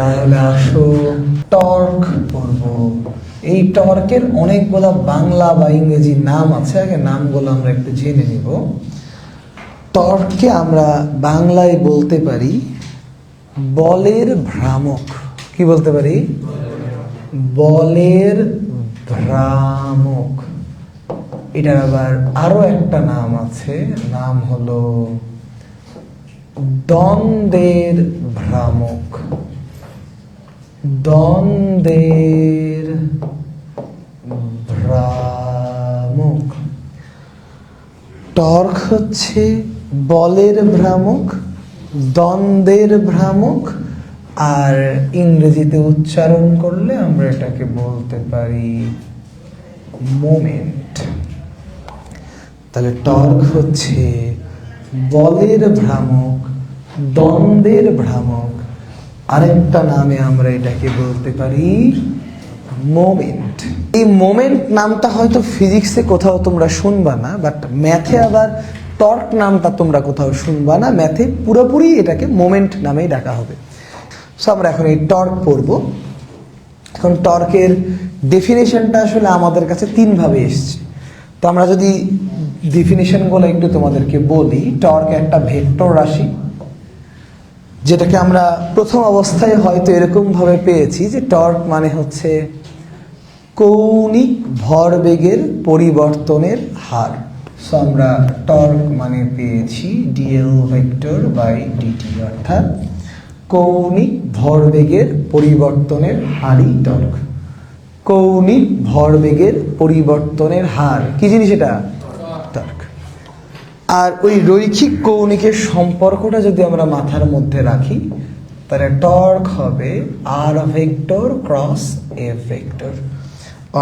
তাহলে আসো টর্ক পড়ব এই টর্কের অনেকগুলো বাংলা বা ইংরেজি নাম আছে, আগে নামগুলো আমরা একটু জেনে নিব। টর্ককে আমরা বাংলায় বলতে পারি বলের ভ্রামক। কি বলতে পারি? বলের ভ্রামক। এটার আবার আরও একটা নাম আছে, নাম হলো দ্বন্দ্বের ভ্রামক। দ্বন্দ্বের ভ্রামক। টর্ক হচ্ছে বলের ভ্রামক, দ্বন্দ্বের ভ্রামক, আর ইংরেজিতে উচ্চারণ করলে আমরা এটাকে বলতে পারি মোমেন্ট। তাহলে টর্ক হচ্ছে বলের ভ্রামক, দ্বন্দ্বের ভ্রামক আরেকটা নামে আমরা এটাকে বলতে পারি মোমেন্ট। এই মোমেন্ট নামটা হয়তো ফিজিক্সে কোথাও তোমরা শুনবা না, বাট ম্যাথে আবার টর্ক নামটা তোমরা কোথাও শুনবা না, ম্যাথে পুরোপুরি এটাকে মোমেন্ট নামেই ডাকা হবে। সো আমরা এখন এই টর্ক পড়ব। এখন টর্কের ডেফিনেশনটা আসলে আমাদের কাছে তিনভাবে এসছে। তো আমরা যদি ডেফিনেশনগুলো একটু তোমাদেরকে বলি, টর্ক একটা ভেক্টর রাশি যেটাকে আমরা প্রথম অবস্থায় হয়তো এরকমভাবে পেয়েছি যে টর্ক মানে হচ্ছে কৌণিক ভরবেগের পরিবর্তনের হার। সো আমরা টর্ক মানে পেয়েছি ডিএল ভেক্টর বাই ডিটি অর্থাৎ কৌণিক ভরবেগের পরিবর্তনের হারই টর্ক। কৌণিক ভরবেগের পরিবর্তনের হার। কি জিনিস এটা? আর ওই রৈখিক কৌণিকের সম্পর্কটা যদি আমরা মাথার মধ্যে রাখি, তাহলে টর্ক হবে আর ভেক্টর ক্রস এ ভেক্টর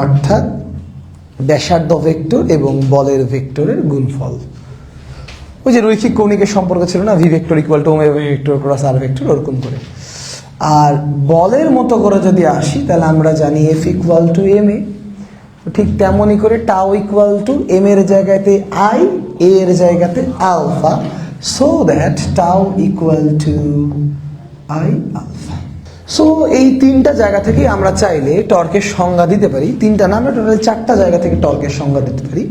অর্থাৎ ব্যাসার্ধ ভেক্টর এবং বলের ভেক্টরের গুণফল। ওই যে রৈখিক কৌণিকের সম্পর্ক ছিল না V vector equal to vector cross R vector ওরকম করে। আর বলের মতো করে যদি আসি, তাহলে আমরা জানি F equal to M A. ঠিক তেমনই করে টাও ইকুয়াল টু এম এর জায়গাতে আই এর জায়গাতে alpha so that tau equal to I alpha so এই তিনটা জায়গা থেকে আমরা চাইলে টর্কের সংজ্ঞা দিতে পারি। তিনটা না, আমরা টোটাল চারটা জায়গা থেকে টর্কের সংজ্ঞা দিতে পারি।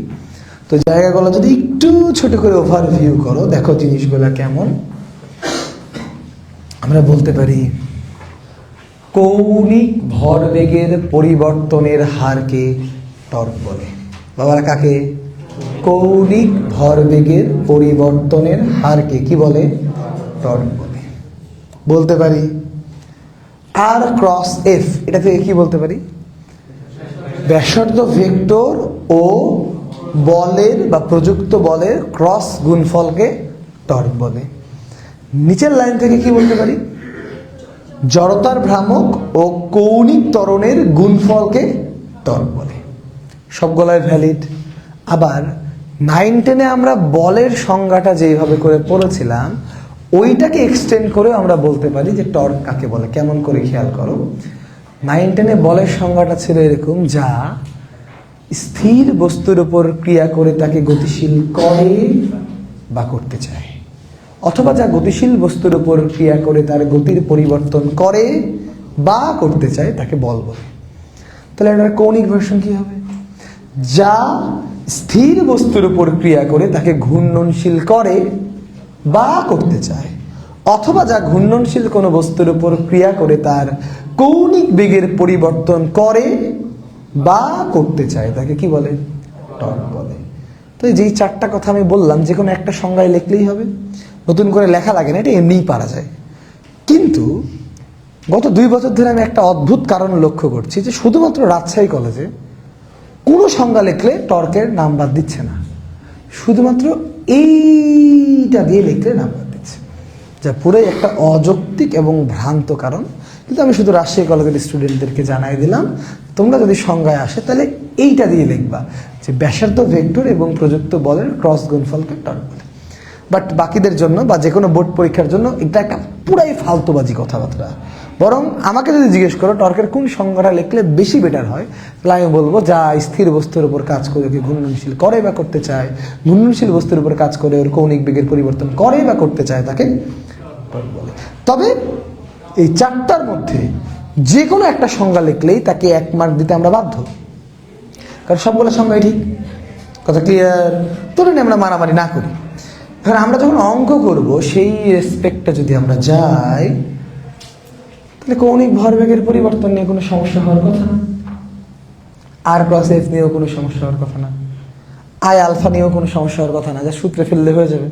তো জায়গাগুলো যদি একটু ছোট করে ওভারভিউ করো, দেখো জিনিসগুলো কেমন। আমরা বলতে পারি, কৌণিক ভরবেগের পরিবর্তনের হারকে টর্ক বলে। বাবার, কাকে? কৌণিক ভরবেগের পরিবর্তনের হারকে কি বলে? টর্ক বলে। বলতে পারি আর ক্রস এফ এটা থেকে কি বলতে পারি? ব্যাসার্ধ ভেক্টর ও বলের বা প্রযুক্ত বলের ক্রস গুণফলকে টর্ক বলে। নিচের লাইন থেকে কি বলতে পারি? জড়তার ভ্রামক ও কৌণিক ত্বরণের গুণফলকে টর্ক বলে। সবগুলাই ভ্যালিড আবার নাইন টেনে আমরা বলের সংজ্ঞাটা যেইভাবে করে পড়েছিলাম, ওইটাকে এক্সটেন্ড করে আমরা বলতে পারি যে টর্ক কাকে বলে। কেমন করে খেয়াল করো? নাইন টেনে বলের সংজ্ঞাটা ছিল এরকম, যা স্থির বস্তুর উপর ক্রিয়া করে তাকে গতিশীল করে বা করতে চায়। অথবা যা গতিশীল বস্তুর উপর ক্রিয়া করে তার গতির পরিবর্তন করে বা করতে চায়, তাকে বল বলে। তাহলে এটার কৌণিক ভার্সন কি হবে? যা স্থির বস্তুর উপর ক্রিয়া করে তাকে ঘূর্ণনশীল করে বা করতে চায়, অথবা যা ঘূর্ণনশীল কোনো বস্তুর উপর ক্রিয়া করে তার কৌণিক বেগের পরিবর্তন করে বা করতে চায়, তাকে কি বলে? টর্ক বলে। তো যেই চারটা কথা আমি বললাম, যে কোনো একটা সংজ্ঞায় লিখলেই হবে। নতুন করে লেখা লাগে না, এটা এমনিই পারা যায়। কিন্তু গত দুই বছর ধরে আমি একটা অদ্ভুত কারণ লক্ষ্য করছি যে শুধুমাত্র রাজশাহী কলেজে কোনো সংজ্ঞা লিখলে টর্কের নাম্বার দিচ্ছে না। শুধুমাত্র এইটা দিয়ে লিখলে নাম্বার দিচ্ছে। যা পুরোই একটা অযৌক্তিক এবং ভ্রান্ত কারণ। কিন্তু আমি শুধু রাজশাহী কলেজের স্টুডেন্টদেরকে জানাই দিলাম, তোমরা যদি সংজ্ঞায় আসে, তাহলে এইটা দিয়ে লিখবা যে ব্যাসার্ধ ভেক্টর এবং প্রযুক্ত বলের ক্রস গুণফলকে টর্ক বলে বাট বাকিদের জন্য বা যে কোনো বোর্ড পরীক্ষার জন্য এটা একটা পুরাই ফালতুবাজি কথাবার্তা। বরং আমাকে যদি জিজ্ঞেস করো টর্কের কোন সংজ্ঞাটা লিখলে বেশি বেটার হয়? তাহলে আমি বলব, যা স্থির বস্তুর উপর কাজ করে ওকে ঘূর্ণনশীল করে বা করতে চায়, ঘূর্ণনশীল বস্তুর উপর কাজ করে, ওর কৌণিক বেগের পরিবর্তন করে বা করতে চায় তাকে বলে। তবে এই চারটার মধ্যে যে কোনো একটা সংজ্ঞা লিখলেই তাকে এক মার্ক দিতে আমরা বাধ্য। কারণ সবগুলো সংজ্ঞাই ঠিক। কথা ক্লিয়ার ধরে নিয়ে আমরা মারামারি না করি। এবার আমরা যখন অঙ্ক করব, সেই রেসপেক্টটা যদি আমরা যাই তাহলে কৌণিক ভরবেগের পরিবর্তন নিয়ে কোনো সমস্যা হওয়ার কথা না। আর ক্রস এফ নিয়েও কোনো সমস্যা হওয়ার কথা না। আই আলফা নিয়েও কোনো সমস্যা হওয়ার কথা না, যা সূত্রে ফেললে হয়ে যাবে।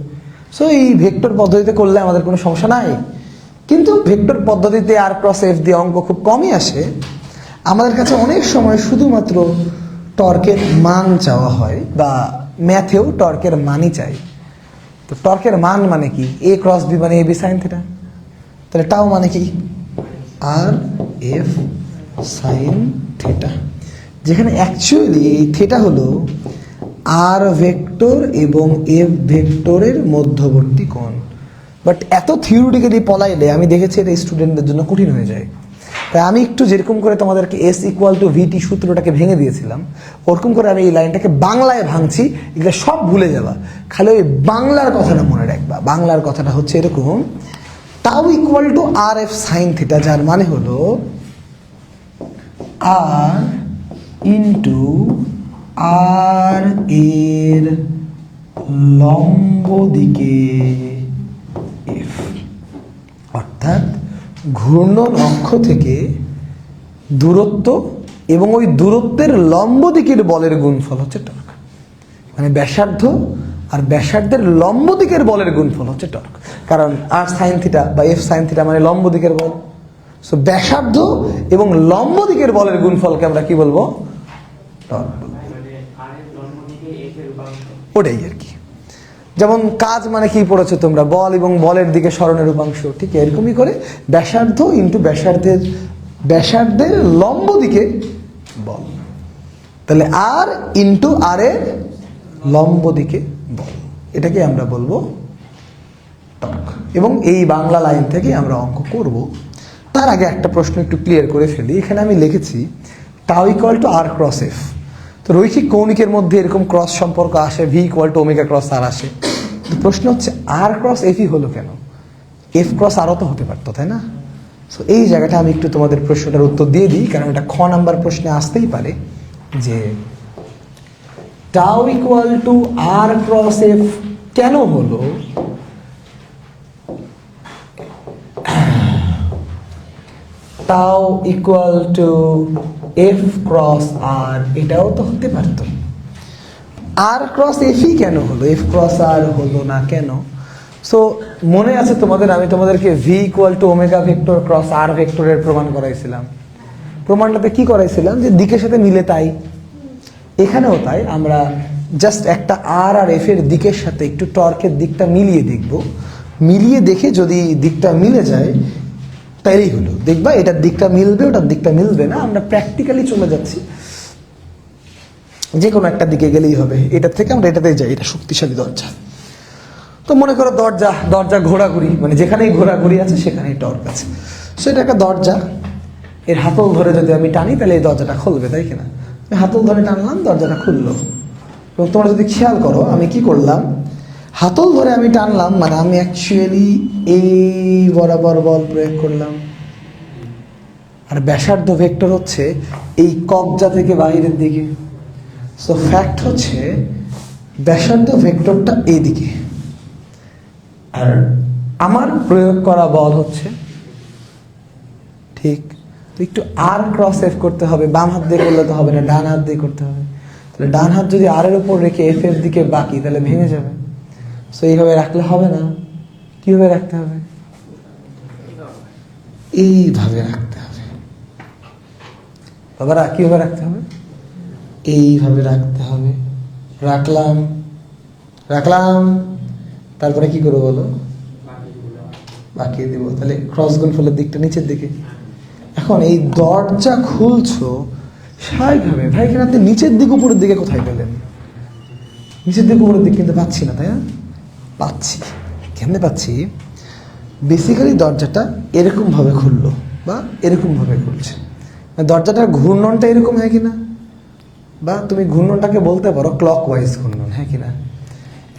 সো এই ভেক্টর পদ্ধতিতে করলে আমাদের কোনো সমস্যা নাই। কিন্তু ভেক্টর পদ্ধতিতে আর ক্রস এফ দিয়ে অঙ্ক খুব কমই আসে। আমাদের কাছে অনেক সময় শুধুমাত্র টর্কের মান চাওয়া হয় বা ম্যাথেও টর্কের মানই চাই। তো টর্কের মান মানে কি? এ ক্রস বি মানে এ বি সাইন থিটা তাহলে টাও মানে কি? আর এফ সাইন থিটা যেখানে অ্যাকচুয়ালি এই থিটা হলো আর ভেক্টর এবং এফ ভেক্টরের মধ্যবর্তী কোণ। বাট এত থিওরিটিক্যালি পলাইলে আমি দেখেছি এটা স্টুডেন্টদের জন্য কঠিন হয়ে যায়। তাই আমি একটু যেরকম করে তোমাদেরকে S equal to V T সূত্রটাকে ভেঙে দিয়েছিলাম, ওরকম করে আমি এই লাইনটাকে বাংলায় ভাঙছি, এগুলো সব ভুলে যাবা। খালি ওই বাংলার কথাটা মনে রাখবা। বাংলার কথাটা হচ্ছে এরকম tau equal to R F sine theta যার মানে হলো আর ইন্টু আর এর লম্ব দিকে এফ অর্থাৎ ঘূর্ণন অক্ষ থেকে দূরত্ব এবং ওই দূরত্বের লম্ব দিকের বলের গুণফল হচ্ছে টর্ক। মানে ব্যাসার্ধ আর ব্যাসার্ধের লম্ব দিকের বলের গুণফল হচ্ছে টর্ক। কারণ আর সাইন থিটা বা এফ সাইন থিটা মানে লম্ব দিকের বল। সো ব্যাসার্ধ এবং লম্ব দিকের বলের গুণফলকে আমরা কি বলব? টর্ক ওটাই আর কি। যেমন কাজ মানে কি পড়েছো তোমরা? বল এবং বলের দিকে স্মরণের উপাংশ ঠিক এরকমই করে ব্যাসার্ধ ইন্টু ব্যাসার্ধের ব্যাসার্ধের লম্ব দিকে বল। তাহলে আর ইন্টু আর এর লম্ব দিকে এটাকে আমরা বলব টর্ক এবং এই বাংলা লাইন থেকে আমরা অঙ্ক করব। তার আগে একটা প্রশ্ন একটু ক্লিয়ার করে ফেলি। এখানে আমি লিখেছি tau equal to R cross F তো রৈখিক কৌণিকের মধ্যে এরকম ক্রস সম্পর্ক আসে V equal to omega cross R আসে। তো প্রশ্ন হচ্ছে আর ক্রস এফই হলো কেন? এফ ক্রস আরও তো হতে পারতো, তাই না? সো এই জায়গাটা আমি একটু তোমাদের প্রশ্নটার উত্তর দিয়ে দিই, কারণ এটা খ নাম্বার প্রশ্নে আসতেই পারে যে tau equal to R cross F কেন হলো? Tau equal to F cross R এটাও তো হতে পারতো। আর ক্রস এফই কেন হলো? এফ ক্রস আর হলো না কেন? সো মনে আছে তোমাদের? আমি তোমাদেরকে V equal to omega vector cross R ভেক্টরের প্রমাণ করাইছিলাম। প্রমাণটাতে কি করাইছিলাম? যে দিকের সাথে মিলে তাই। এখানেও তাই আমরা জাস্ট একটা আর আর এফ এর দিকের সাথে একটু টর্কের দিকটা মিলিয়ে দেখব। মিলিয়ে দেখে যদি দিকটা মিলে যায়, তাইলেই হলো। দেখবা এটার দিকটা মিলবে, ওটার দিকটা মিলবে না, আমরা প্র্যাকটিক্যালি চলে যাচ্ছি। যে কোনো একটা দিকে গেলেই হবে। এটার থেকে আমরা এটাতে যাই, এটা শক্তিশালী দরজা। তো মনে করো দরজা দরজা ঘোরাঘুরি মানে যেখানেই ঘোরাঘুরি আছে, সেখানেই টর্ক আছে। সো এটা একটা দরজা। এর হাতল ধরে যদি আমি টানি, তাহলে এই দরজাটা খুলবে, তাই কিনা? হাতল ধরে টানলাম, দরজাটা খুললো। এবং তোমরা যদি খেয়াল করো, আমি কি করলাম? হাতল ধরে আমি টানলাম মানে আমি অ্যাকচুয়ালি এই বরাবর বল প্রয়োগ করলাম। আর ব্যাসার্ধ ভেক্টর হচ্ছে এই কবজা থেকে বাইরের দিকে। সো ফ্যাক্ট হচ্ছে, ব্যাসার্ধ ভেক্টরটা এইদিকে। আর আমার প্রয়োগ করা বল হচ্ছে ঠিক তো একটু আর ক্রস এফ করতে হবে বাম হাত দিয়ে করলে তো হবে না ডান হাত দিয়ে করতে হবে। তাহলে ডান হাত যদি আর এর উপর রেখে এফ এর দিকে বাকি তাহলে ভেঙে যাবে। সো এইভাবে রাখলে হবে না। কীভাবে রাখতে হবে? এইভাবে রাখতে হবে। বাবারা কীভাবে রাখতে হবে? এইভাবে রাখতে হবে। রাখলাম। রাখলাম। তারপরে কি করব বলো? বাকিয়ে দিব। তাহলে ক্রস গুণ ফলের দিকটা নিচের দিকে। এখন এই দরজা খুলছো স্বাভাবিকভাবে। ভাই এখানে আপনি নিচের দিক, উপরের দিকে কোথায় পেলেন নিচের দিক, উপরের দিক কিন্তু পাচ্ছি না, তাই না? পাচ্ছি। কেমনে পাচ্ছি? বেসিক্যালি দরজাটা এরকমভাবে খুললো বা এরকমভাবে খুলছে। মানে দরজাটার ঘূর্ণনটা এরকম, হয় কিনা বা তুমি ঘূর্ণনটাকে বলতে পারো ক্লক ওয়াইজ ঘূর্ণন হ্যাঁ কিনা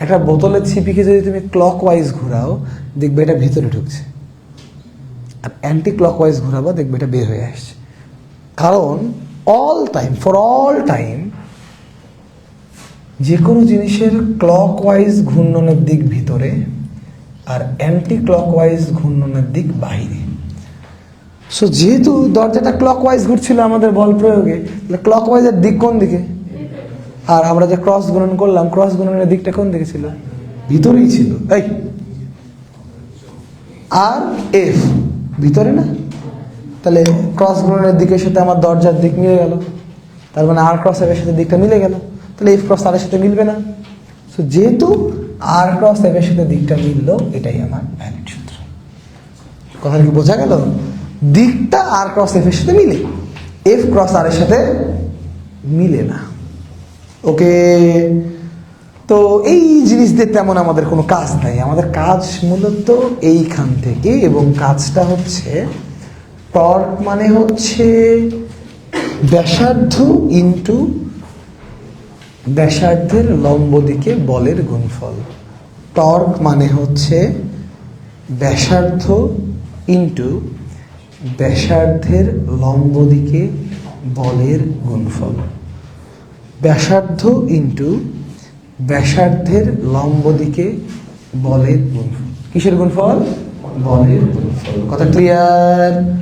একটা বোতলের ছিপিকে যদি তুমি ক্লক ওয়াইজ ঘোরাও, দেখবে এটা ভিতরে ঢুকছে। আর অ্যান্টি ক্লকওয়াইজ ঘোরাবো, দেখবে এটা বের হয়ে আসছে। কারণ all time for all time যে কোনো জিনিসের ক্লকওয়াইজ ঘূর্ণনের দিক ভিতরে আর অ্যান্টি ক্লকওয়াইজ ঘূর্ণনের দিক বাইরে সো যেহেতু দরজাটা ক্লকওয়াইজ ঘুরছিল আমাদের বল প্রয়োগে, তাহলে ক্লকওয়াইজের দিক কোন দিকে? আর আমরা যে ক্রস গুণন করলাম ক্রস গুণনের দিকটা কোন দিকে ছিল? ভিতরেই ছিল। এই, আর এফ ভিতরে না? তাহলে ক্রস গুণনের দিকের সাথে আমার দরজার দিক মিলে গেল। তার মানে আর ক্রস এফের সাথে দিকটা মিলে গেল। তাহলে এফ ক্রস এর সাথে মিলবে না। সো যেহেতু আর ক্রস এফের সাথে দিকটা মিললো, এটাই আমার ভ্যালিড সূত্র। কথা কি বোঝা গেল? দিকটা আর ক্রস এফ এর সাথে মিলে। এফ ক্রস আর এর সাথে মিলে না। ওকে তো এই জিনিস দিয়ে তেমন আমাদের কোনো কাজ নাই। আমাদের কাজ মূলত এইখান থেকে এবং কাজটা হচ্ছে টর্ক মানে হচ্ছে ব্যাসার্ধ ইন্টু ব্যাসার্ধের লম্ব দিকে বলের গুণফল। টর্ক মানে হচ্ছে ব্যাসার্ধ ইন্টু ব্যাসার্ধের লম্ব দিকে বলের গুণফল। ব্যাসার্ধ ইন্টু ব্যাসার্ধের লম্ব দিকে বলের গুণফল। কিসের গুণফল? বলের গুণফল। কথা ক্লিয়ার